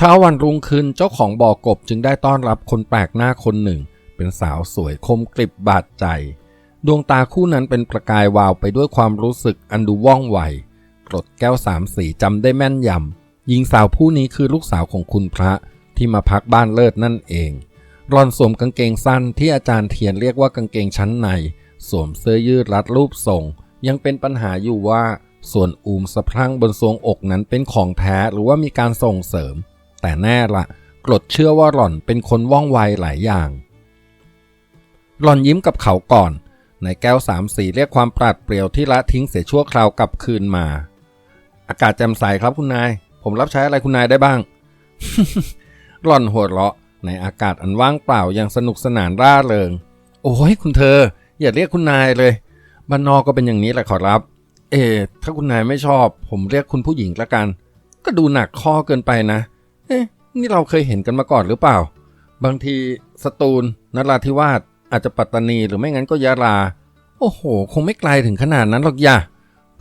เช้าวันรุ่งขึ้นเจ้าของบ่อกบจึงได้ต้อนรับคนแปลกหน้าคนหนึ่ง เป็นสาวสวยคมกริบบาดใจ ดวงตาคู่นั้นเป็นประกายวาวไปด้วยความรู้สึกอันดูว่องไวกรดแก้วสามสีจำได้แม่นยำหญิงสาวผู้นี้คือลูกสาวของคุณพระที่มาพักบ้านเลิศนั่นเองรอนสวมกางเกงสั้นที่อาจารย์เทียนเรียกว่ากางเกงชั้นใน สวมเสื้อยืดรัดรูปทรง ยังเป็นปัญหาอยู่ว่า ส่วนอูมสะพรั่งบนทรวงอกนั้นเป็นของแท้หรือว่ามีการส่งเสริม แต่แน่ละกรดเชื่อว่าหล่อนเป็นคนว่องไวหลายอย่าง หล่อนยิ้มกับเขาก่อนในแก้วสามสีเรียกความปราดเปรียวที่ละทิ้งเสียชั่วคราวกลับคืนมา อากาศแจ่มใสครับคุณนาย ผมรับใช้อะไรคุณนายได้บ้าง หล่อนหัวเราะ ในอากาศอันว่างเปล่ายังสนุกสนานร่าเริง โอ้ยคุณเธอ อย่าเรียกคุณนายเลยบ้านนอกก็เป็นอย่างนี้แหละขอรับ เออถ้าคุณนายไม่ชอบ ผมเรียกคุณผู้หญิงละกัน ก็ดูหนักข้อเกินไปนะ เอ๊ะนี่เราเคยเห็นกันมาก่อนหรือเปล่า บางทีสตูลนราธิวาสอาจจะปัตตานีหรือไม่งั้นก็ยะลา โอ้โห คงไม่ไกลถึงขนาดนั้นหรอกย่า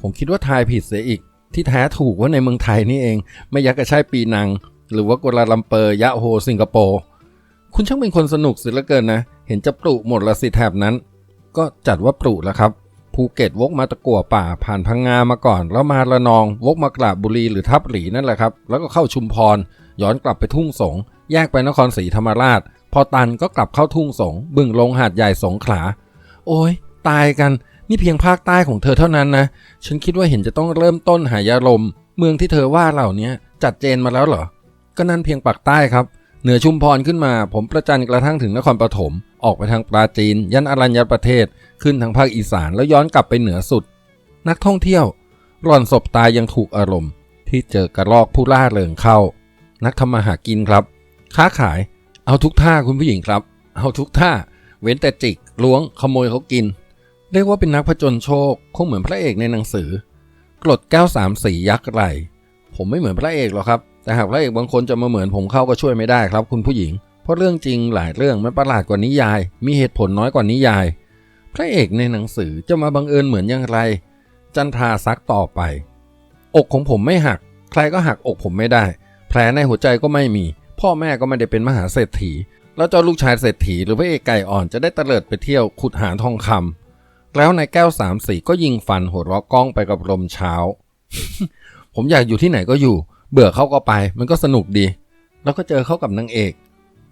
ผมคิดว่าทายผิดเสียอีก ที่แท้ถูกว่าในเมืองไทยนี่เอง ไม่ยักกระช่ปีนัง หรือว่ากัวลาลัมเปอร์ยะโฮสิงคโปร์คุณช่างเป็นคนสนุกสิเหลือเกินนะ เห็นจะปลุหมดละสิแถบนั้น ก็จัดว่าปลุแล้วครับภูเก็ตวกมาตะกัวป่าผ่านพังงามาก่อน แล้วมาละนอง วกมากราบบุรีหรือทับหลีนั่นแหละครับ แล้วก็เข้าชุมพร ย้อนกลับไปทุ่งสง แยกไปนครศรีธรรมราช พอตันก็กลับเข้าทุ่งสง บึงลงหาดใหญ่สงขลา โอ้ยตายกัน นี่เพียงภาคใต้ของเธอเท่านั้นนะ ฉันคิดว่าเห็นจะต้องเริ่มต้นหายาลมเมืองที่เธอว่าเหล่านี้จัดเจนมาแล้วเหรอ ก็นั่นเพียงปากใต้ครับ เหนือชุมพรขึ้นมา ผมประจันกระทั่งถึงนครปฐม ออกไปทางปราจีน ยันอรัญญประเทศ ขึ้นทางภาคอีสานแล้วย้อนกลับไปเหนือสุด นักท่องเที่ยว ร่อนศพตายยังถูกอารมณ์ ที่เจอกระรอกผู้ล่าเริงเข้า นักทำมาหากินครับ ค้าขายเอาทุกท่าคุณผู้หญิงครับ เอาทุกท่า เว้นแต่จิกล้วงขโมยเขากิน เรียกว่าเป็นนักผจญโชคคงเหมือนพระเอกในหนังสือ กรดแก้วสามสียักษ์ไหลผมไม่เหมือนพระเอกหรอกครับ แต่หากพระเอกบางคนจะมาเหมือนผมเข้าก็ช่วยไม่ได้ครับ คุณผู้หญิง เพราะเรื่องจริงหลายเรื่องมันประหลาดกว่านิยาย มีเหตุผลน้อยกว่านิยาย พระเอกในหนังสือจะมาบังเอิญเหมือนอย่างไร จันทราซักต่อไป อกของผมไม่หัก ใครก็หักอกผมไม่ได้ แผลในหัวใจก็ไม่มี พ่อแม่ก็ไม่ได้เป็นมหาเศรษฐี แล้วเจ้าลูกชายเศรษฐีหรือพระเอกไก่อ่อนจะได้เตลิดไปเที่ยวขุดหาทองคำแล้วนายแก้วสามสีก็ยิงฟันหัวเราะก้องไปกับลมเช้า ผมอยากอยู่ที่ไหนก็อยู่ เบื่อเขาก็ไป มันก็สนุกดี แล้วก็เจอเขากับนางเอก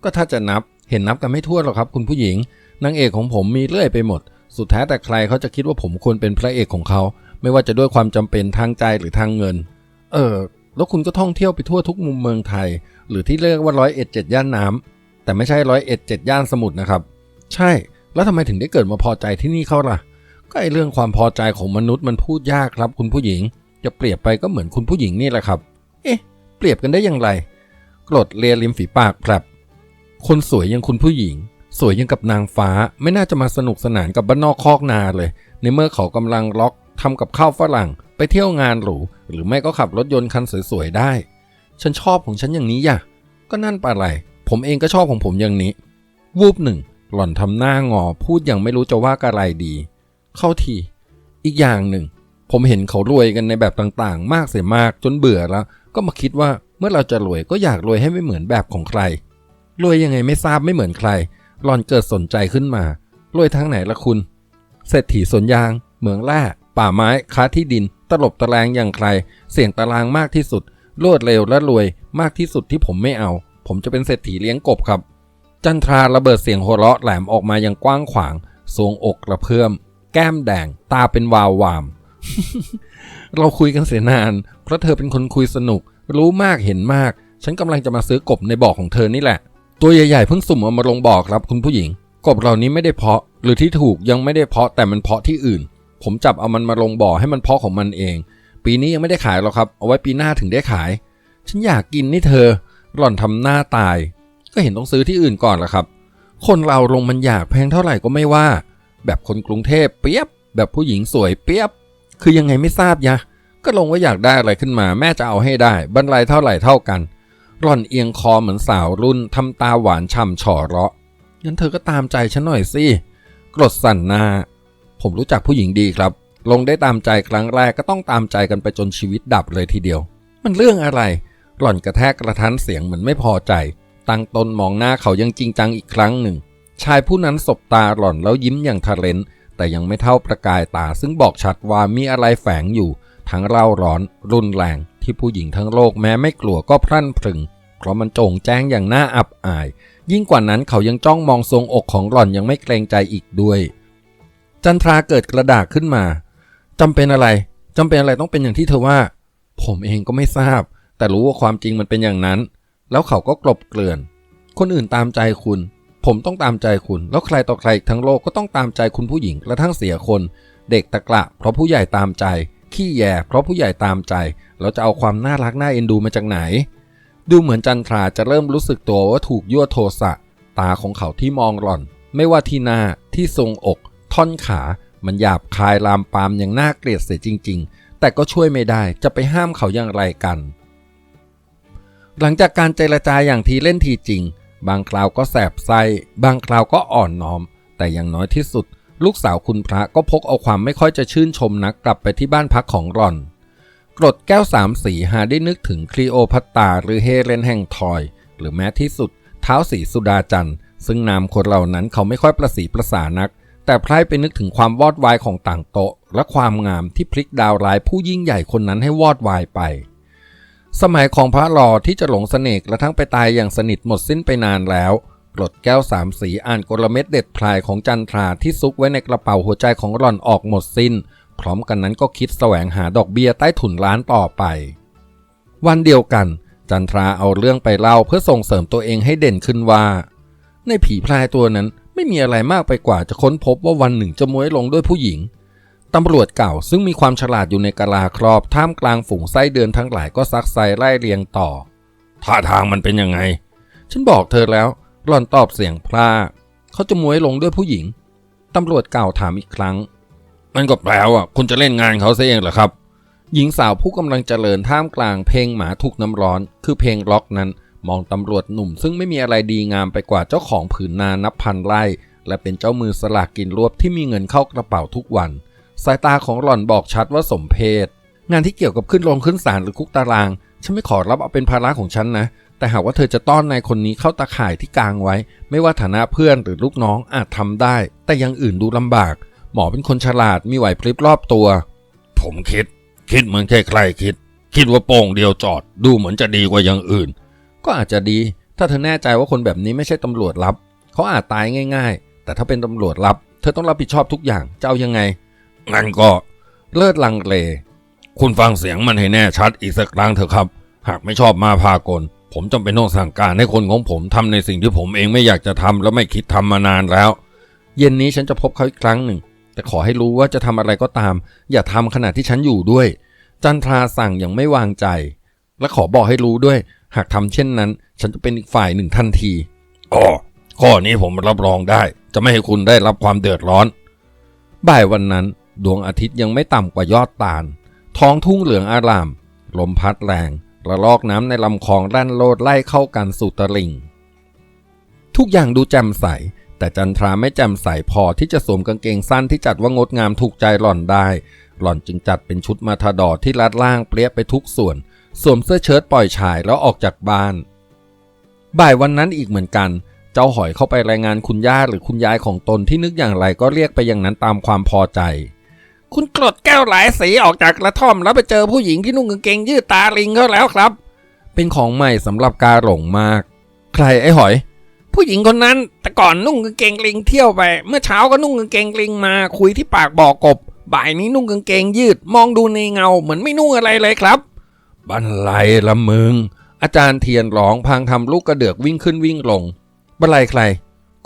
ก็ถ้าจะนับเห็นนับกันไม่ทั่วหรอกครับ คุณผู้หญิงนางเอกของผมมีเรื่อยไปหมด สุดแท้แต่ใครเขาจะคิดว่าผมควรเป็นพระเอกของเขา ไม่ว่าจะด้วยความจำเป็นทางใจหรือทางเงิน เออ แล้วคุณก็ท่องเที่ยวไปทั่วทุกมุมเมืองไทย หรือที่เรียกว่าร้อยเอ็ดเจ็ดย่านน้ำแต่ไม่ใช่ร้อยเอ็ดเจ็ดย่านสมุทรนะครับ ใช่ แล้วทำไมถึงได้เกิดมาพอใจที่นี่เขาล่ะ ก็ไอเรื่องความพอใจของมนุษย์มันพูดยากครับ คุณผู้หญิง จะเปรียบไปก็เหมือนคุณผู้หญิงนี่แหละครับ เอ๊ะ เปรียบกันได้อย่างไรกรดเลียริมฝีปากแผลบคนสวยอย่างคุณผู้หญิง สวยยังกับนางฟ้าไม่น่าจะมาสนุกสนานกับบ้านนอกคอกนาเลย ในเมื่อเขากำลังล็อกทำกับข้าวฝรั่ง ไปเที่ยวงานหรูหรือไม่ก็ขับรถยนต์คันสวยๆได้ ฉันชอบของฉันอย่างนี้ย่ะ ก็นั่นปะไรผมเองก็ชอบของผมอย่างนี้ วูบหนึ่ง หล่อนทำหน้างอพูดอย่างไม่รู้จะว่ากะไรดี เข้าที อีกอย่างหนึ่ง ผมเห็นเขารวยกันในแบบต่างๆ มากเสียมากจนเบื่อแล้ว ก็มาคิดว่าเมื่อเราจะรวยก็อยากรวยให้ไม่เหมือนแบบของใครรวยยังไงไม่ทราบไม่เหมือนใคร หล่อนเกิดสนใจขึ้นมารวยทางไหนละคุณเศรษฐีสวนยางเหมืองแร่ ป่าไม้ค้าที่ดิน ตลบตะแลงอย่างใคร เสี่ยงตารางมากที่สุด รวดเร็วและรวยมากที่สุดที่ผมไม่เอา ผมจะเป็นเศรษฐีเลี้ยงกบครับ จันทราระเบิดเสียงโหเราะแหลมออกมาอย่างกว้างขวางสวงอกกระเพื่อม แก้มแดง ตาเป็นวาววาม เราคุยกันเสียนาน เพราะเธอเป็นคนคุยสนุก รู้มากเห็นมาก ฉันกำลังจะมาซื้อกบในบ่อของเธอนี่แหละ ตัวใหญ่ๆเพิ่งสุ่มเอามาลงบ่อครับคุณผู้หญิง กบเหล่านี้ไม่ได้เพาะ หรือที่ถูกยังไม่ได้เพาะแต่มันเพาะที่อื่น ผมจับเอามันมาลงบ่อให้มันเพาะของมันเอง ปีนี้ยังไม่ได้ขายหรอกครับ เอาไว้ปีหน้าถึงได้ขาย ฉันอยากกินนี่เธอ หล่อนทำหน้าตาย ก็เห็นต้องซื้อที่อื่นก่อนละครับ คนเราลงมันอยากแพงเท่าไหร่ก็ไม่ว่า แบบคนกรุงเทพเปียบ แบบผู้หญิงสวยเปียบ คือยังไงไม่ทราบยะ ก็ลงว่าอยากได้อะไรขึ้นมา แม่จะเอาให้ได้บรรลัยเท่าไหร่เท่ากันร่อนเอียงคอเหมือนสาวรุ่นทำตาหวานฉ่ำฉ่อเราะงั้นเธอก็ตามใจฉันหน่อยสิ กรดสั่นหน้า ผมรู้จักผู้หญิงดีครับ ลงได้ตามใจครั้งแรกก็ต้องตามใจกันไปจนชีวิตดับเลยทีเดียว มันเรื่องอะไร หล่อนกระแทกกระทันเสียงเหมือนไม่พอใจ ตั้งตนมองหน้าเขายังจริงจังอีกครั้งหนึ่ง ชายผู้นั้นสบตาหล่อนแล้วยิ้มอย่างทะเลนแต่ยังไม่เท่าประกายตาซึ่งบอกชัดว่ามีอะไรแฝงอยู่ ทั้งเร่าร้อน รุนแรง ที่ผู้หญิงทั้งโลกแม้ไม่กลัวก็พรั่นพรึง เพราะมันโจงแจ้งอย่างน่าอับอาย ยิ่งกว่านั้นเขายังจ้องมองทรงอกของหล่อนยังไม่เกรงใจอีกด้วย จันทราเกิดกระดากขึ้นมาจำเป็นอะไรจำเป็นอะไรต้องเป็นอย่างที่เธอว่า ผมเองก็ไม่ทราบ แต่รู้ว่าความจริงมันเป็นอย่างนั้น แล้วเขาก็กลบเกลื่อน คนอื่นตามใจคุณ ผมต้องตามใจคุณ แล้วใครต่อใครทั้งโลกก็ต้องตามใจคุณผู้หญิงกระทั่งเสียคน เด็กตะกละเพราะผู้ใหญ่ตามใจ ขี้แย่ เพราะผู้ใหญ่ตามใจ เราจะเอาความน่ารักน่าเอ็นดูมาจากไหน ดูเหมือนจันทราจะเริ่มรู้สึกตัวว่าถูกยั่วโทสะ ตาของเขาที่มองหล่อน ไม่ว่าที่หน้าที่ทรงอก ท่อนขา มันหยาบคายลามปามอย่างน่าเกลียดเสียจริง ๆ แต่ก็ช่วยไม่ได้จะไปห้ามเขาอย่างไรกัน หลังจากการเจรจาอย่างทีเล่นทีจริง บางคราวก็แสบไส้บางคราวก็อ่อนน้อม แต่อย่างน้อยที่สุด ลูกสาวคุณพระก็พกเอาความไม่ค่อยจะชื่นชมนักกลับไปที่บ้านพักของรอนกรดแก้วสามสีหาได้นึกถึงคลีโอพัตตาหรือเฮเลนแห่งทอย หรือแม้ที่สุดเท้าสีสุดาจันทร์ซึ่งนามคนเหล่านั้นเขาไม่ค่อยประสีประสานัก แต่ไพร่ไปนึกถึงความวอดวายของต่างโต๊ะ และความงามที่พลิกดาวร้ายผู้ยิ่งใหญ่คนนั้นให้วอดวายไป สมัยของพระหล่อที่จะหลงเสน่ห์และทั้งไปตายอย่างสนิทหมดสิ้นไปนานแล้วกรดแก้วสามสีอ่านกลเม็ดเด็ดพลายของจันทราที่ซุกไว้ในกระเป๋าหัวใจของหล่อนออกหมดสิ้น พร้อมกันนั้นก็คิดแสวงหาดอกเบี้ยใต้ถุนร้านต่อไป วันเดียวกัน จันทราเอาเรื่องไปเล่าเพื่อส่งเสริมตัวเองให้เด่นขึ้นว่า ในผีพลายตัวนั้น ไม่มีอะไรมากไปกว่าจะค้นพบว่าวันหนึ่งจะมวยลงด้วยผู้หญิงตำรวจเก่าซึ่งมีความฉลาดอยู่ในกะลาครอบท่ามกลางฝูงไส้เดือนทั้งหลายก็ซักไซไล่เรียงต่อ ท่าทางมันเป็นยังไง ฉันบอกเธอแล้วหล่อนตอบเสียงพร่าเขาจะมวยลงด้วยผู้หญิงตำรวจเก่าถามอีกครั้ง มันก็แปลว่าคุณจะเล่นงานเขาซะเองเหรอครับ หญิงสาวผู้กำลังเจริญท่ามกลางเพลงหมาถูกน้ำร้อน คือเพลงล็อกนั้น มองตำรวจหนุ่มซึ่งไม่มีอะไรดีงามไปกว่าเจ้าของผืนนานับพันไร่ และเป็นเจ้ามือสลากกินรวบที่มีเงินเข้ากระเป๋าทุกวัน สายตาของหล่อนบอกชัดว่าสมเพศ งานที่เกี่ยวกับขึ้นลงขึ้นศาลหรือคุกตาราง ฉันไม่ขอรับเอาเป็นภาระของฉันนะ แต่หากว่าเธอจะต้อนนายคนนี้เข้าตาข่ายที่กลางไว้ ไม่ว่าฐานะเพื่อนหรือลูกน้องอาจทำได้ แต่ยังอื่นดูลำบาก หมอเป็นคนฉลาดมีไหวพริบรอบตัว ผมคิด คิดเหมือนใครๆคิด คิดว่าโป่งเดียวจอด ดูเหมือนจะดีกว่าอย่างอื่น ก็อาจจะดี ถ้าเธอแน่ใจว่าคนแบบนี้ไม่ใช่ตำรวจลับ เขาอาจตายง่าย ๆ แต่ถ้าเป็นตำรวจลับ เธอต้องรับผิดชอบทุกอย่างจะเอายังไงงั้นก็เลิศลังเล คุณฟังเสียงมันให้แน่ชัดอีกสักครั้งเถอะครับ หากไม่ชอบมาพากล ผมจำเป็นต้องสั่งการให้คนของผมทำในสิ่งที่ผมเองไม่อยากจะทำและไม่คิดทำมานานแล้ว เย็นนี้ฉันจะพบเขาอีกครั้งหนึ่ง แต่ขอให้รู้ว่าจะทำอะไรก็ตาม อย่าทำขณะที่ฉันอยู่ด้วย จันทราสั่งอย่างไม่วางใจ และขอบอกให้รู้ด้วย หากทำเช่นนั้น ฉันจะเป็นอีกฝ่ายหนึ่งทันทีอ๋อข้อนี้ผมรับรองได้ จะไม่ให้คุณได้รับความเดือดร้อน บ่ายวันนั้น ดวงอาทิตย์ยังไม่ต่ำกว่ายอดตาล ท้องทุ่งเหลืองอาราม ลมพัดแรง ระลอกน้ำในลำคลองด้านโลดไล่เข้ากันสู่ตลิ่ง ทุกอย่างดูแจ่มใส แต่จันทราไม่แจ่มใสพอที่จะสวมกางเกงสั้นที่จัดว่างดงามถูกใจหล่อนได้ หล่อนจึงจัดเป็นชุดมาทาดอที่รัดล่างเปรี้ยไปทุกส่วน สวมเสื้อเชิ้ตปล่อยชายแล้วออกจากบ้าน บ่ายวันนั้นอีกเหมือนกัน เจ้าหอยเข้าไปรายงานคุณย่าหรือคุณยายของตนที่นึกอย่างไรก็เรียกไปอย่างนั้นตามความพอใจ คุณกรดแก้วหลายสีออกจากกระท่อมแล้วไปเจอผู้หญิงที่นุ่งกางเกงยืดตาลิงเขาแล้วครับ เป็นของใหม่สำหรับกาหลงมาก ใครไอ้หอย ผู้หญิงคนนั้นแต่ก่อนนุ่งกางเกงลิงเที่ยวไป เมื่อเช้าก็นุ่งกางเกงลิงมาคุยที่ปากบ่อกบ บ่ายนี้นุ่งกางเกงยืด มองดูในเงาเหมือนไม่นุ่งอะไรเลยครับ บันไลละมึง อาจารย์เทียนร้องพางทำลูกกระเดือกวิ่งขึ้นวิ่งลง บันไลใคร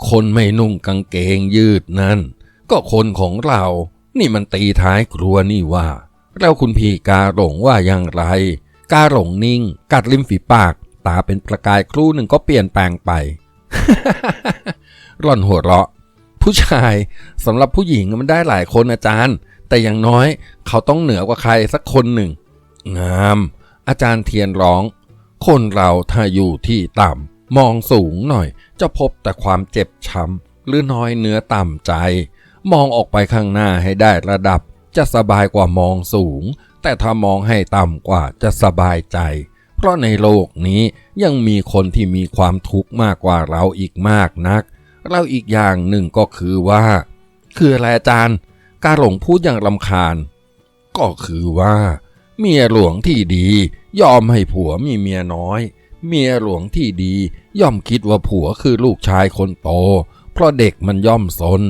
คนไม่นุ่งกางเกงยืดนั่น ก็คนของเรา นี่มันตีท้ายครัวนี่ว่า แล้วคุณพี่กาหลงว่าอย่างไร กาหลงนิ่ง กัดริมฝีปาก ตาเป็นประกายครู่หนึ่งก็เปลี่ยนแปลงไปร่อนหัวเราะ ผู้ชายสำหรับผู้หญิงมันได้หลายคนอาจารย์ แต่อย่างน้อยเขาต้องเหนือกว่าใครสักคนหนึ่ง งาม อาจารย์เทียนร้อง คนเราถ้าอยู่ที่ต่ำมองสูงหน่อย จะพบแต่ความเจ็บช้ำหรือน้อยเนื้อต่ำใจ มองออกไปข้างหน้าให้ได้ระดับ จะสบายกว่ามองสูง แต่ถ้ามองให้ต่ำกว่าจะสบายใจ เพราะในโลกนี้ยังมีคนที่มีความทุกข์มากกว่าเราอีกมากนัก เราอีกอย่างหนึ่งก็คือว่า คืออะไรอาจารย์ การหลงพูดอย่างลำคาญ ก็คือว่า เมียหลวงที่ดี ยอมให้ผัวมีเมียน้อย เมียหลวงที่ดี ย่อมคิดว่าผัวคือลูกชายคนโต เพราะเด็กมันย่อมสน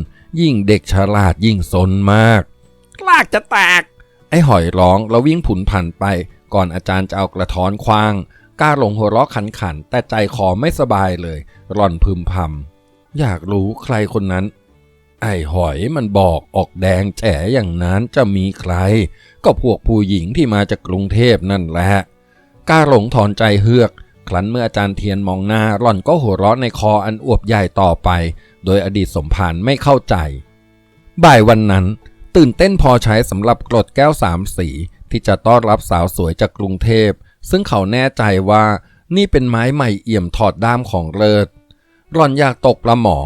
ยิ่งเด็กฉลาดยิ่งสนมากลากจะแตก ไอ้หอยร้องแล้ววิ่งผุนผันไป ก่อนอาจารย์จะเอากระท้อนคว้างกล้าหลงหัวเราะขันขันๆแต่ใจคอไม่สบายเลยร่อนพึมพำอยากรู้ใครคนนั้น ไอ้หอยมันบอกออกแดงแฉอย่างนั้นจะมีใคร ก็พวกผู้หญิงที่มาจากกรุงเทพนั่นแหละกล้าหลงถอนใจเฮือก ครั้นเมื่ออาจารย์เทียนมองหน้าหล่อนก็หัวเราะในคออันอวบใหญ่ต่อไป โดยอดีตสมภารไม่เข้าใจ บ่ายวันนั้น ตื่นเต้นพอใช้สำหรับกรดแก้วสามสี ที่จะต้อนรับสาวสวยจากกรุงเทพ ซึ่งเขาแน่ใจว่านี่เป็นไม้ใหม่เอี่ยมถอดด้ามของเลิศหล่อนอยากตกปลาหมอ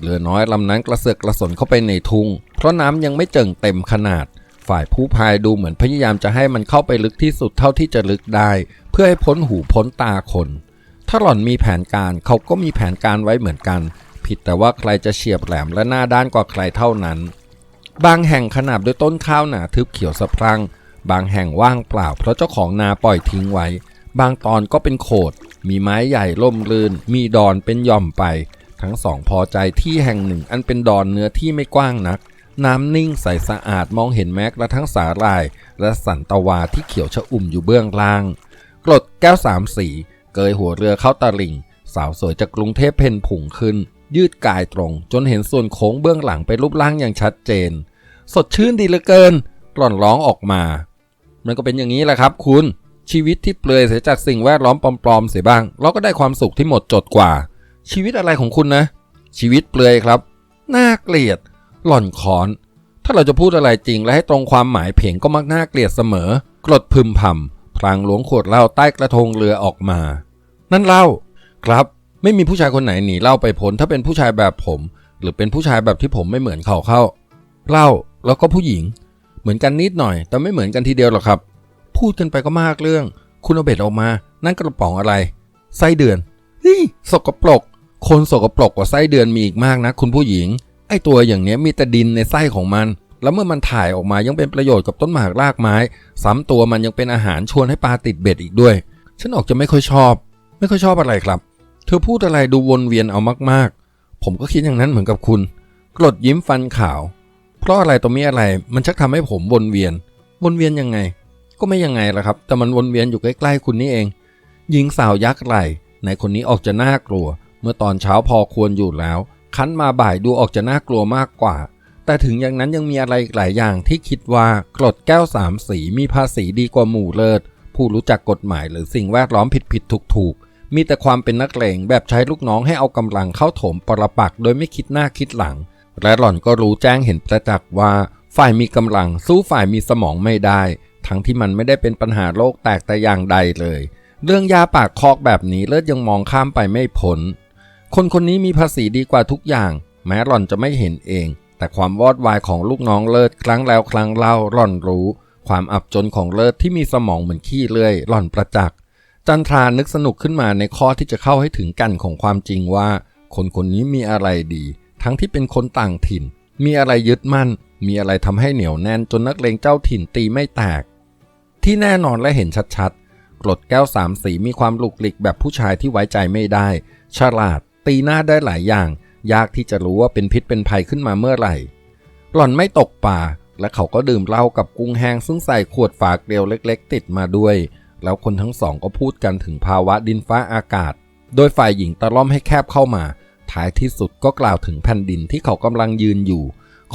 เรือน้อยลำนั้นกระเสือกกระสนเข้าไปในทุ่งเพราะน้ำยังไม่เจิ่งเต็มขนาด ฝ่ายผู้พายดูเหมือนพยายามจะให้มันเข้าไปลึกที่สุดเท่าที่จะลึกได้ เพื่อให้พ้นหูพ้นตาคน ถ้าหล่อนมีแผนการเขาก็มีแผนการไว้เหมือนกัน ผิดแต่ว่าใครจะเฉียบแหลมและหน้าด้านกว่าใครเท่านั้น บางแห่งขนาบด้วยต้นข้าวหนาทึบเขียวสะพรั่ง บางแห่งว่างเปล่า เพราะเจ้าของนาปล่อยทิ้งไว้ บางตอนก็เป็นโขดมีไม้ใหญ่ล่มลื่น มีดอนเป็นย่อมไป ทั้งสองพอใจที่แห่งหนึ่งอันเป็นดอนเนื้อที่ไม่กว้างนัก น้ำนิ่งใสสะอาดมองเห็นแม้กระทั่งสาหร่าย และสันตะวาที่เขียวชะอุ่มอยู่เบื้องล่าง กรดแก้วสามสี เกยหัวเรือเข้าตะลิ่ง สาวสวยจากกรุงเทพเพ่นผุ่งขึ้น ยืดกายตรง จนเห็นส่วนโค้งเบื้องหลังเป็นรูปร่างอย่างชัดเจน สดชื่นดีเหลือเกินกล่อนร้องออกมา มันก็เป็นอย่างนี้แหละครับ คุณชีวิตที่เปลือยเสียจากสิ่งแวดล้อมปลอมๆเสียบ้าง เราก็ได้ความสุขที่หมดจดกว่า ชีวิตอะไรของคุณนะ ชีวิตเปลือยครับ น่าเกลียด หล่อนคอน ถ้าเราจะพูดอะไรจริงและให้ตรงความหมายเพลงก็มักน่าเกลียดเสมอ กรดพึมพำพลางหลวงขวดเหล้าใต้กระทงเรือออกมา นั่นเหล้าครับ ไม่มีผู้ชายคนไหนหนีเหล้าไปพ้นถ้าเป็นผู้ชายแบบผม หรือเป็นผู้ชายแบบที่ผมไม่เหมือนเขาเข้าเหล้าแล้วก็ผู้หญิง เหมือนกันนิดหน่อย แต่ไม่เหมือนกันทีเดียวหรอกครับ พูดกันไปก็มากเรื่อง คุณเอาเบ็ดออกมา นั่นกระป๋องอะไรไส้เดือนเฮ้ยสกปรก คนสกปรกกว่าไส้เดือนมีอีกมากนะคุณผู้หญิง ไอตัวอย่างเนี้ยมีแต่ดินในไส้ของมัน แล้วเมื่อมันถ่ายออกมายังเป็นประโยชน์กับต้นหมากรากไม้ ซ้ำตัวมันยังเป็นอาหารชวนให้ปลาติดเบ็ดอีกด้วย ฉันออกจะไม่ค่อยชอบ ไม่ค่อยชอบอะไรครับ เธอพูดอะไรดูวนเวียนเอามากๆ ผมก็คิดอย่างนั้นเหมือนกับคุณ กรดยิ้มฟันขาว เพราะอะไรตัวมีอะไร มันชักทำให้ผมวนเวียน วนเวียนยังไง ก็ไม่ยังไงล่ะครับ แต่มันวนเวียนอยู่ใกล้ๆคุณนี่เอง หญิงสาวยักษ์ไหลในคนนี้ออกจะน่ากลัว เมื่อตอนเช้าพอควรอยู่แล้ว คันมาบ่ายดูออกจะน่ากลัวมากกว่า แต่ถึงอย่างนั้นยังมีอะไรอีกหลายอย่างที่คิดว่ากรดแก้วสามสีมีภาษีดีกว่าหมู่เลิศ ผู้รู้จักกฎหมายหรือสิ่งแวดล้อมผิดผิดถูกถูกๆมีแต่ความเป็นนักเลงแบบใช้ลูกน้องให้เอากำลังเข้าโถมปรปักโดยไม่คิดหน้าคิดหลัง และหล่อนก็รู้แจ้งเห็นประจักษ์ว่า ฝ่ายมีกำลังสู้ฝ่ายมีสมองไม่ได้ ทั้งที่มันไม่ได้เป็นปัญหาโลกแตกแต่อย่างใดเลย เรื่องยาปากคอกแบบนี้เลิศยังมองข้ามไปไม่พ้น คนคนนี้มีภาษีดีกว่าทุกอย่าง แม้หล่อนจะไม่เห็นเอง แต่ความวอดวายของลูกน้องเลิศครั้งแล้วครั้งเล่าหล่อนรู้ ความอับจนของเลิศที่มีสมองเหมือนขี้เลื่อยหล่อนประจักษ์จันทรานึกสนุกขึ้นมาในข้อที่จะเข้าให้ถึงกันของความจริงว่า คนคนนี้มีอะไรดี ทั้งที่เป็นคนต่างถิ่น มีอะไรยึดมั่น มีอะไรทำให้เหนียวแน่นจนนักเลงเจ้าถิ่นตีไม่แตก ที่แน่นอนและเห็นชัดๆกรดแก้วสามสีมีความหลุกหลิกแบบผู้ชายที่ไว้ใจไม่ได้ ฉลาด ตีหน้าได้หลายอย่าง ยากที่จะรู้ว่าเป็นพิษเป็นภัยขึ้นมาเมื่อไหร่ หล่อนไม่ตกป่า และเขาก็ดื่มเหล้ากับกุ้งแห้งซึ่งใส่ขวดฝาเกลียวเล็ก ๆ ติดมาด้วย แล้วคนทั้งสองก็พูดกันถึงภาวะดินฟ้าอากาศ โดยฝ่ายหญิงตะล่อมให้แคบเข้ามา ท้ายที่สุดก็กล่าวถึงแผ่นดินที่เขากำลังยืนอยู่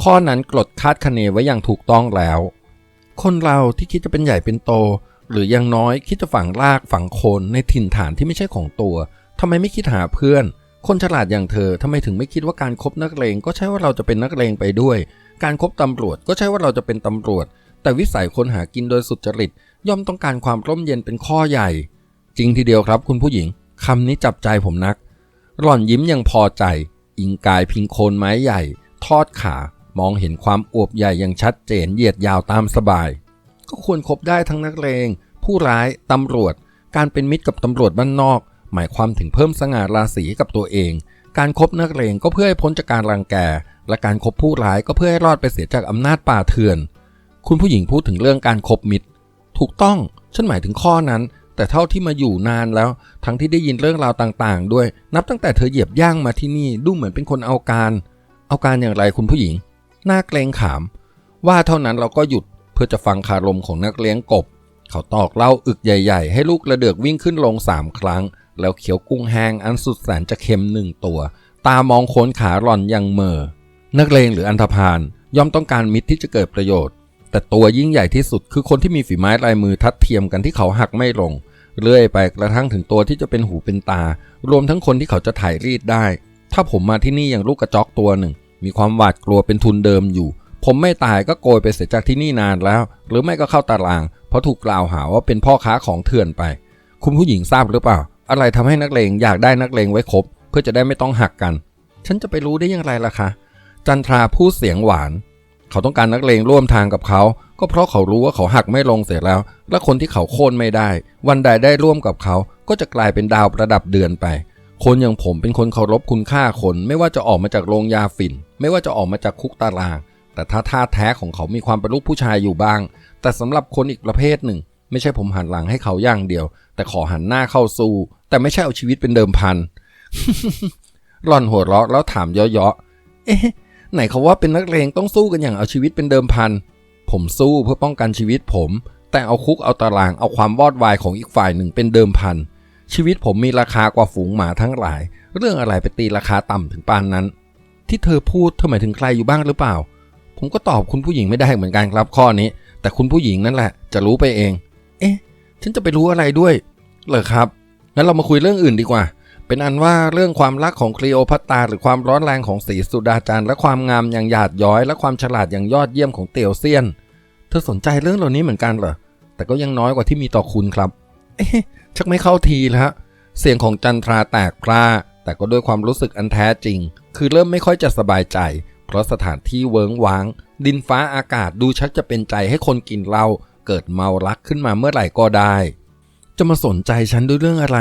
ข้อนั้นกรดคาดคะเนไว้อย่างถูกต้องแล้ว คนเราที่คิดจะเป็นใหญ่เป็นโตหรืออยังน้อยคิดจะฝังรากฝังโคนในถิ่นฐานที่ไม่ใช่ของตัว ทำไมไม่คิดหาเพื่อน คนฉลาดอย่างเธอทำไมถึงไม่คิดว่าการคบนักเลงก็ใช่ว่าเราจะเป็นนักเลงไปด้วย การคบตำรวจก็ใช่ว่าเราจะเป็นตำรวจ แต่วิสัยคนหากินโดยสุจริต ย่อมต้องการความร่มเย็นเป็นข้อใหญ่ จริงทีเดียวครับ คุณผู้หญิงคำนี้จับใจผมนัก หล่อนยิ้มอยังพอใจ อิงกายพิงโคนไม้ใหญ่ ทอดขามองเห็นความอวบใหญ่อย่างชัดเจนเหยียดยาวตามสบาย ก็ควรคบได้ทั้งนักเลง ผู้ร้ายตำรวจ การเป็นมิตรกับตำรวจบ้านนอก หมายความถึงเพิ่มสง่าราศีให้กับตัวเอง การครบนักเลงก็เพื่อให้พ้นจากการรังแก และการคบผู้ร้ายก็เพื่อให้รอดไปเสียจากอำนาจป่าเถื่อน คุณผู้หญิงพูดถึงเรื่องการคบมิตร ถูกต้อง ฉันหมายถึงข้อนั้น แต่เท่าที่มาอยู่นานแล้ว ทั้งที่ได้ยินเรื่องราวต่างๆ ด้วย นับตั้งแต่เธอเหยียบย่างมาที่นี่ดูเหมือนเป็นคนเอาการ เอาการอย่างไรคุณผู้หญิง หน้าเกรงขาม ว่าเท่านั้นเราก็หยุดเพื่อจะฟังคารมของนักเลี้ยงกบ เขาตอกเล้าอึกใหญ่ ๆ ให้ลูกระเดือกวิ่งขึ้นลงสามครั้ง แล้วเขียวกุ้งแห้งอันสุดแสนจะเค็มหนึ่งตัว ตามองโคนขาหล่อนยังเมอนักเลงหรืออันธพาลย่อมต้องการมิตรที่จะเกิดประโยชน์ แต่ตัวยิ่งใหญ่ที่สุดคือคนที่มีฝีไม้ลายมือทัดเทียมกันที่เขาหักไม่ลง เรื่อยไปกระทั่งถึงตัวที่จะเป็นหูเป็นตา รวมทั้งคนที่เขาจะถ่ายรีดได้ ถ้าผมมาที่นี่อย่างลูกกระจอกตัวหนึ่ง มีความหวาดกลัวเป็นทุนเดิมอยู่ ผมไม่ตายก็โกยไปเสียจากที่นี่นานแล้ว หรือไม่ก็เข้าตาราง เพราะถูกกล่าวหาว่าเป็นพ่อค้าของเถื่อนไป คุณผู้หญิงทราบหรือเปล่า อะไรทำให้นักเลงอยากได้นักเลงไว้ครบเพื่อจะได้ไม่ต้องหักกัน ฉันจะไปรู้ได้อย่างไรล่ะคะ จันทราพูดเสียงหวาน เขาต้องการนักเลงร่วมทางกับเขา ก็เพราะเขารู้ว่าเขาหักไม่ลงเสียแล้ว และคนที่เขาโค่นไม่ได้ วันใดได้ร่วมกับเขา ก็จะกลายเป็นดาวประดับเดือนไป คนอย่างผมเป็นคนเคารพคุณค่าคน ไม่ว่าจะออกมาจากโรงยาฝิ่น ไม่ว่าจะออกมาจากคุกตาราง แต่ถ้าท่าแท้ของเขามีความเป็นลูกผู้ชายอยู่บ้าง แต่สำหรับคนอีกประเภทหนึ่ง ไม่ใช่ผมหันหลังให้เขาอย่างเดียว แต่ขอหันหน้าเข้าสู้ แต่ไม่ใช่เอาชีวิตเป็นเดิมพันหล่อนหัวเราะแล้วถามเยาะๆเอ๊ะ ไหนเขาว่าเป็นนักเลงต้องสู้กันอย่างเอาชีวิตเป็นเดิมพัน ผมสู้เพื่อป้องกันชีวิตผม แต่เอาคุกเอาตารางเอาความวอดวายของอีกฝ่ายหนึ่งเป็นเดิมพัน ชีวิตผมมีราคากว่าฝูงหมาทั้งหลาย เรื่องอะไรไปตีราคาต่ำถึงปานนั้น ที่เธอพูดเธอหมายถึงใครอยู่บ้างหรือเปล่า ผมก็ตอบคุณผู้หญิงไม่ได้เหมือนกันครับข้อนี้ แต่คุณผู้หญิงนั่นแหละ จะรู้ไปเอง เอ๊ะ ฉันจะไปรู้อะไรด้วย เหรอครับ งั้นเรามาคุยเรื่องอื่นดีกว่า เป็นอันว่าเรื่องความรักของคลีโอพัตตา หรือความร้อนแรงของสีสุดาจันทร์และความงามอย่างหยาดย้อย และความฉลาดอย่างยอดเยี่ยมของเตียวเซียน เธอสนใจเรื่องเหล่านี้เหมือนกันเหรอ แต่ก็ยังน้อยกว่าที่มีต่อคุณครับ เอ๊ะ ชักไม่เข้าทีแล้ว เสียงของจันทราแตกพร่าแต่ก็ด้วยความรู้สึกอันแท้จริง คือเริ่มไม่ค่อยจะสบายใจ เพราะสถานที่เวิงว้าง ดินฟ้าอากาศดูชักจะเป็นใจให้คนกินเหล้า เกิดเมารักขึ้นมาเมื่อไหร่ก็ได้ จะมาสนใจฉันด้วยเรื่องอะไร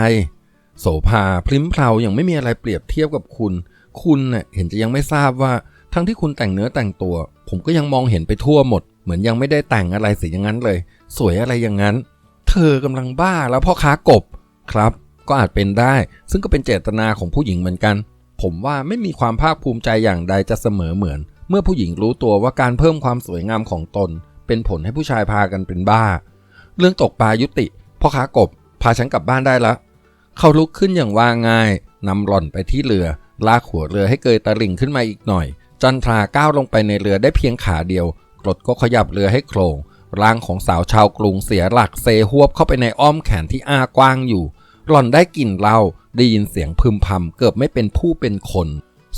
โสภาพริ้มเพลาอย่างไม่มีอะไรเปรียบเทียบกับคุณ คุณเน่ะเห็นจะยังไม่ทราบว่าทั้งที่คุณแต่งเนื้อแต่งตัว ผมก็ยังมองเห็นไปทั่วหมด เหมือนยังไม่ได้แต่งอะไรสิอย่างนั้นเลย สวยอะไรอย่างนั้น เธอกำลังบ้าแล้วพ่อค้ากบครับ ก็อาจเป็นได้ ซึ่งก็เป็นเจตนาของผู้หญิงเหมือนกัน ผมว่าไม่มีความภาคภูมิใจอย่างใดจะเสมอเหมือน เมื่อผู้หญิงรู้ตัวว่าการเพิ่มความสวยงามของตน เป็นผลให้ผู้ชายพากันเป็นบ้า เรื่องตกปลายุติพ่อค้ากบพาฉันกลับบ้านได้แล้วเขาลุกขึ้นอย่างว่าง่ายนำหล่อนไปที่เรือ ลากหัวเรือให้เกยตะลิ่งขึ้นมาอีกหน่อย จันทราก้าวลงไปในเรือได้เพียงขาเดียวกรดก็ขยับเรือให้โครงร่างของสาวชาวกรุงเสียหลักเซหวบเข้าไปในอ้อมแขนที่อ้ากว้างอยู่ หล่อนได้กลิ่นเหล้าได้ยินเสียงพึมพำเกือบไม่เป็นผู้เป็นคน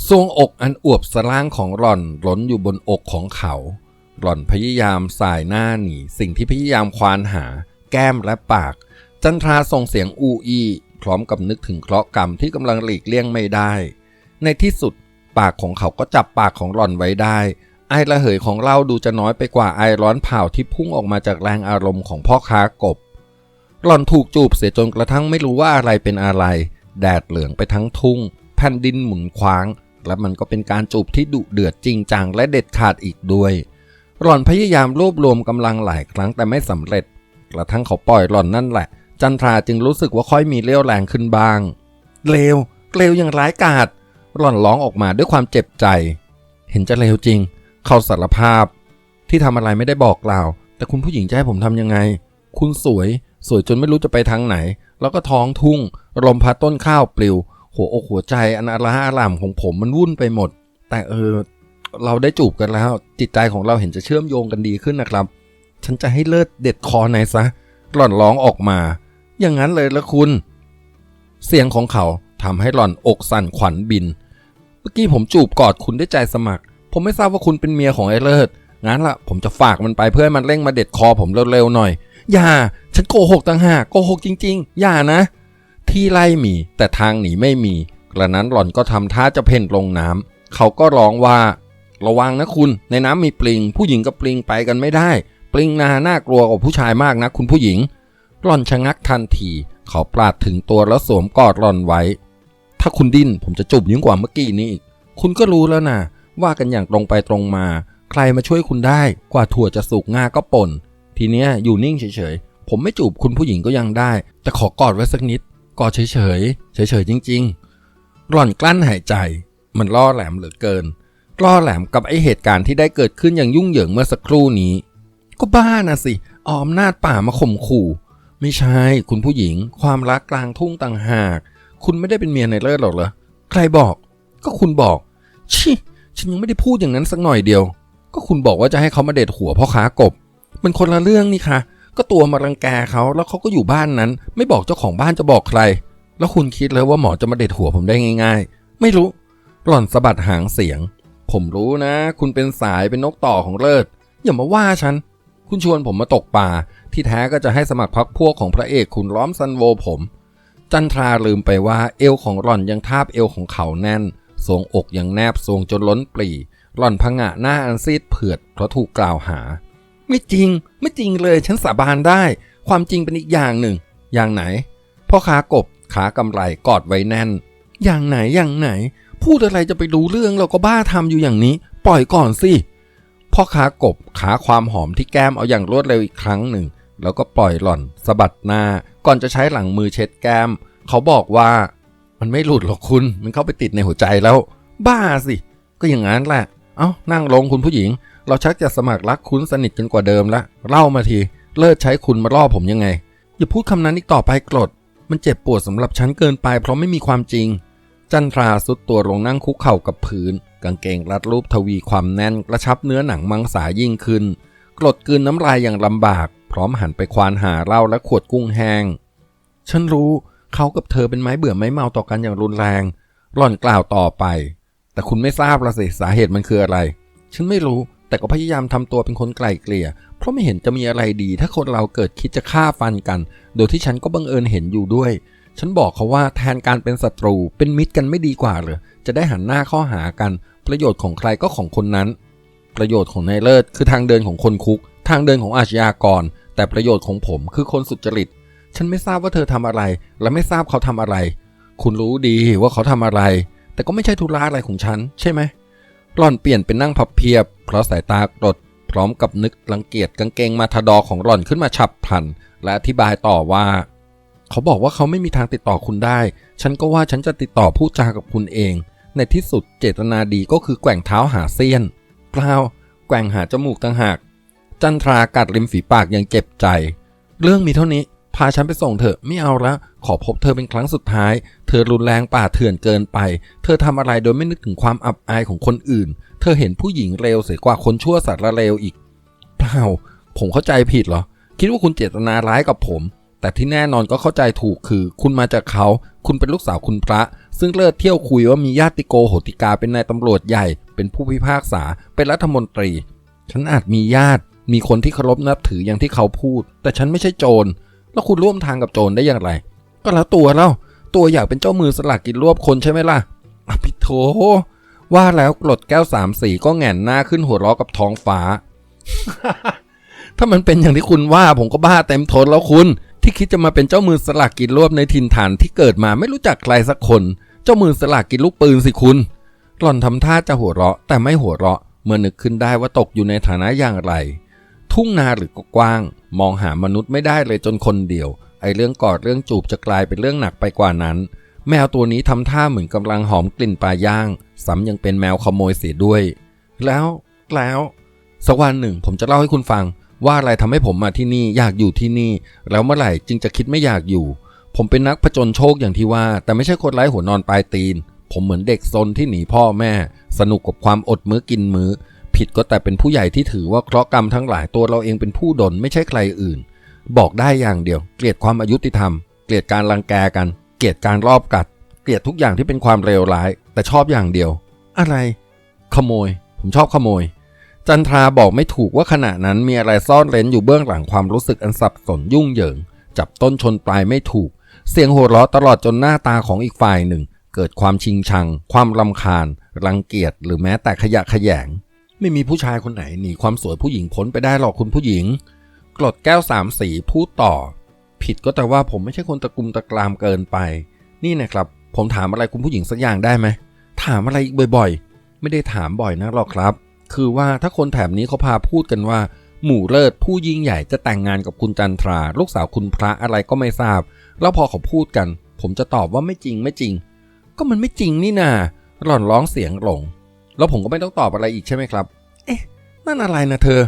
ทรวงอกอันอวบสร่างของหล่อนล้นอยู่บนอกของเขา หล่อนพยายามสายหน้าหนีสิ่งที่พยายามควานหา แก้มและปาก จันทราส่งเสียงอูอีพร้อมกับนึกถึงเคราะห์กรรมที่กำลังหลีกเลี่ยงไม่ได้ ในที่สุดปากของเขาก็จับปากของหล่อนไว้ได้ ไอระเหยของเหล้าดูจะน้อยไปกว่าไอร้อนเผาที่พุ่งออกมาจากแรงอารมณ์ของพ่อค้ากบ หล่อนถูกจูบเสียจนกระทั่งไม่รู้ว่าอะไรเป็นอะไร แดดเหลืองไปทั้งทุ่ง แผ่นดินหมุนคว้าง และมันก็เป็นการจูบที่ดุเดือดจริงจังและเด็ดขาดอีกด้วย หล่อนพยายามรวบรวมกำลังหลายครั้งแต่ไม่สำเร็จ กระทั่งเขาปล่อยหล่อนนั่นแหละ จันทราจึงรู้สึกว่าค่อยมีเรี่ยวแรงขึ้นบ้าง เลวเลวอย่างร้ายกาจหล่อนร้องออกมาด้วยความเจ็บใจ เห็นจะเลวจริง เขาสารภาพ ที่ทำอะไรไม่ได้บอกกล่าว แต่คุณผู้หญิงจะให้ผมทำยังไง คุณสวย สวยจนไม่รู้จะไปทางไหน แล้วก็ท้องทุ่ง ลมพัดต้นข้าวปลิว หัวอกหัวใจอันอาลาอาลามของผมมันวุ่นไปหมด แต่เออ เราได้จูบกันแล้ว จิตใจของเราเห็นจะเชื่อมโยงกันดีขึ้นนะครับ ฉันจะให้เลิศเด็ดคอไหนซะหล่อนร้องออกมา อย่างนั้นเลยละคุณ เสียงของเขาทำให้หล่อนอกสั่นขวัญบิน เมื่อกี้ผมจูบกอดคุณด้วยใจสมัคร ผมไม่ทราบว่าคุณเป็นเมียของไอ้เลิศงั้นละผมจะฝากมันไปเพื่อให้มันเร่งมาเด็ดคอผมเร็วๆหน่อย อย่า ฉันโกหกต่างหากโกหกจริง ๆ อย่านะ ที่ไล่มี แต่ทางหนีไม่มี กระนั้นหล่อนก็ทำท่าจะเพ่นลงน้ำเขาก็ร้องว่า ระวังนะคุณ ในน้ำมีปลิง ผู้หญิงกับปลิงไปกันไม่ได้ ปลิงนาน่ากลัวกว่าผู้ชายมากนะคุณผู้หญิง หล่อนชะงักทันที เขาปราดถึงตัวแล้วสวมกอดหล่อนไว้ ถ้าคุณดิ้นผมจะจูบยิ่งกว่าเมื่อกี้นี้อีก คุณก็รู้แล้วนะ ว่ากันอย่างตรงไปตรงมา ใครมาช่วยคุณได้ กว่าถั่วจะสุกง่าก็ป่น ทีเนี้ยอยู่นิ่งเฉยๆ ผมไม่จูบคุณผู้หญิงก็ยังได้ แต่ขอกอดไว้สักนิด กอดเฉยๆ เฉยๆจริง ๆ หล่อนกลั้นหายใจ มันล่อแหลมเหลือเกิน ล่อแหลมกับไอเหตุการณ์ที่ได้เกิดขึ้นอย่างยุ่งเหยิงเมื่อสักครู่นี้ ก็บ้านะสิออมนาจป่ามาข่มขู่ ไม่ใช่ คุณผู้หญิง ความรักกลางทุ่งต่างหาก คุณไม่ได้เป็นเมียในเลิศหรอกเหรอใครบอก ก็คุณบอกชิฉันยังไม่ได้พูดอย่างนั้นสักหน่อยเดียว ก็คุณบอกว่าจะให้เขามาเด็ดหัวพ่อค้ากบ มันคนละเรื่องนี่ค่ะ ก็ตัวมารังแกเขาแล้วเขาก็อยู่บ้านนั้น ไม่บอกเจ้าของบ้านจะบอกใคร แล้วคุณคิดเลยว่าหมอจะมาเด็ดหัวผมได้ง่าย ๆ ไม่รู้ หล่อนสะบัดหางเสียง ผมรู้นะ คุณเป็นสายเป็นนกต่อของเลิศ อย่ามาว่าฉัน คุณชวนผมมาตกป่า ที่แท้ก็จะให้สมัครพักพวกของพระเอกคุณล้อมซันโวผม จันทราลืมไปว่าเอวของหล่อนยังทาบเอวของเขาแน่นทรวงอกยังแนบทรวงจนล้นปรีหล่อนพังะหน้าอันซีดเผือดเพราะถูกกล่าวหา ไม่จริง ไม่จริงเลยฉันสาบานได้ ความจริงเป็นอีกอย่างหนึ่ง อย่างไหนพ่อค้ากบขากำไรกอดไว้แน่น อย่างไหนอย่างไหน พูดอะไรจะไปรู้เรื่องเราก็บ้าทำอยู่อย่างนี้ ปล่อยก่อนสิพ่อค้ากบขาความหอมที่แก้มเอาอย่างรวดเร็วอีกครั้งหนึ่ง แล้วก็ปล่อยหล่อนสะบัดหน้า ก่อนจะใช้หลังมือเช็ดแก้ม เขาบอกว่า มันไม่หลุดหรอกคุณ มันเข้าไปติดในหัวใจแล้ว บ้าสิ ก็อย่างนั้นแหละ เอ้านั่งลงคุณผู้หญิง เราชักจะสมัครรักคุณสนิทกันกว่าเดิมละเล่ามาทีเลิศใช้คุณมาล่อผมยังไงอย่าพูดคำนั้นอีกต่อไปกรดมันเจ็บปวดสำหรับฉันเกินไป เพราะไม่มีความจริง จันทราสุดตัวลงนั่งคุกเข่ากับพื้น กางเกงรัดรูปทวีความแน่นกระชับเนื้อหนังมังสายิ่งขึ้น กรดกืนน้ำลายอย่างลำบาก พร้อมหันไปควานหาเหล้าและขวดกุ้งแห้ง ฉันรู้เขากับเธอเป็นไม้เบื่อไม้เมาต่อกันอย่างรุนแรง หล่อนกล่าวต่อไป แต่คุณไม่ทราบละสิสาเหตุมันคืออะไร ฉันไม่รู้แต่ก็พยายามทำตัวเป็นคนไกลเกลี่ย เพราะไม่เห็นจะมีอะไรดี ถ้าคนเราเกิดคิดจะฆ่าฟันกัน โดยที่ฉันก็บังเอิญเห็นอยู่ด้วย ฉันบอกเขาว่าแทนการเป็นศัตรูเป็นมิตรกันไม่ดีกว่าหรือจะได้หันหน้าข้าหากัน ประโยชน์ของใครก็ของคนนั้น ประโยชน์ของนายเลิศคือทางเดินของคนคุก ทางเดินของอาชญากร แต่ประโยชน์ของผมคือคนสุจริต ฉันไม่ทราบว่าเธอทำอะไร และไม่ทราบเขาทำอะไร คุณรู้ดีว่าเขาทำอะไร แต่ก็ไม่ใช่ธุระอะไรของฉัน ใช่ไหมหล่อนเปลี่ยนเป็นนั่งพับเพียบ เพราะสายตากรดพร้อมกับนึกรังเกียจกางเกงมาทดอของหล่อนขึ้นมาฉับพลัน และอธิบายต่อว่า เขาบอกว่าเขาไม่มีทางติดต่อคุณได้ ฉันก็ว่าฉันจะติดต่อพูดจากับคุณเอง ในที่สุดเจตนาดีก็คือแกว่งเท้าหาเซียนเปล่าแกว่งหาจมูกต่างหาก จันทรากัดริมฝีปากอย่างเจ็บใจ เรื่องมีเท่านี้ พาฉันไปส่งเถอะ ไม่เอาละ ขอพบเธอเป็นครั้งสุดท้าย เธอรุนแรงป่าเถื่อนเกินไป เธอทำอะไรโดยไม่นึกถึงความอับอายของคนอื่น เธอเห็นผู้หญิงเร็วเสียกว่าคนชั่วสัตว์ละเลวอีก เปล่า ผมเข้าใจผิดเหรอ คิดว่าคุณเจตนาร้ายกับผม แต่ที่แน่นอนก็เข้าใจถูกคือ คุณมาจากเขา คุณเป็นลูกสาวคุณพระ ซึ่งเลิศเที่ยวคุยว่ามีญาติโกโหติกาเป็นนายตำรวจใหญ่ เป็นผู้พิพากษา เป็นรัฐมนตรี ฉันอาจมีญาติ มีคนที่เคารพนับถืออย่างที่เขาพูด แต่ฉันไม่ใช่โจร แล้วคุณร่วมทางกับโจรได้อย่างไร ก็แล้วตัวแล้วตัวอยากเป็นเจ้ามือสลากกินรวบคนใช่ไหมล่ะอภิโธว่าแล้วกรดแก้วสามสีก็แหง่นหน้าขึ้นหัวเราะกับท้องฟ้า ถ้ามันเป็นอย่างที่คุณว่าผมก็บ้าเต็มทนแล้วคุณ ที่คิดจะมาเป็นเจ้ามือสลากกินรวบในถิ่นฐานที่เกิดมาไม่รู้จักใครสักคน เจ้ามือสลากกินลูกปืนสิคุณหล่อนทำท่าจะหัวเราะ แต่ไม่หัวเราะ เมื่อนึกขึ้นได้ว่าตกอยู่ในฐานะอย่างไร ทุ่งนาหรือก็กว้าง มองหามนุษย์ไม่ได้เลยจนคนเดียว ไอเรื่องกอดเรื่องจูบจะกลายเป็นเรื่องหนักไปกว่านั้น แมวตัวนี้ทำท่าเหมือนกำลังหอมกลิ่นปลาย่างซ้ำยังเป็นแมวขโมยเสียด้วย แล้วแล้วสักวันหนึ่งผมจะเล่าให้คุณฟัง ว่าอะไรทำให้ผมมาที่นี่อยากอยู่ที่นี่ แล้วเมื่อไหร่จึงจะคิดไม่อยากอยู่ ผมเป็นนักผจญโชคอย่างที่ว่า แต่ไม่ใช่คนไร้หัวนอนปลายตีน ผมเหมือนเด็กซนที่หนีพ่อแม่ สนุกกับความอดมื้อกินมื้อ ผิดก็แต่เป็นผู้ใหญ่ที่ถือว่าเคราะห์กรรมทั้งหลายตัวเราเองเป็นผู้ดนไม่ใช่ใครอื่น บอกได้อย่างเดียว เกลียดความอายุติธรรม เกลียดการรังแกกัน เกลียดการรอบกัด เกลียดทุกอย่างที่เป็นความเลวร้าย แต่ชอบอย่างเดียว อะไร ขโมย ผมชอบขโมย จันทราบอกไม่ถูกว่าขณะนั้นมีอะไรซ่อนเร้นอยู่เบื้องหลังความรู้สึกอันสับสนยุ่งเหยิง จับต้นชนปลายไม่ถูก เสียงหัวเราะตลอดจนหน้าตาของอีกฝ่ายหนึ่ง เกิดความชิงชัง ความรำคาญ รังเกียจหรือแม้แต่ขยะขยง ไม่มีผู้ชายคนไหนหนีความสวยผู้หญิงพ้นไปได้หรอกคุณผู้หญิง กรดแก้วสามสีพูดต่อ ผิดก็แต่ว่าผมไม่ใช่คนตะกุมตะกรามเกินไป นี่นะครับ ผมถามอะไรคุณผู้หญิงสักอย่างได้ไหมถามอะไรอีกบ่อย ๆ ไม่ได้ถามบ่อยนักหรอกครับ คือว่าถ้าคนแถบนี้เขาพาพูดกันว่า หมู่เลิศผู้ยิ่งใหญ่จะแต่งงานกับคุณจันทรา ลูกสาวคุณพระอะไรก็ไม่ทราบ แล้วพอเขาพูดกัน ผมจะตอบว่าไม่จริงไม่จริง ก็มันไม่จริงนี่นาหล่อนร้องเสียงหลง แล้วผมก็ไม่ต้องตอบอะไรอีกใช่ไหมครับ เอ๊ะนั่นอะไรนะเธอ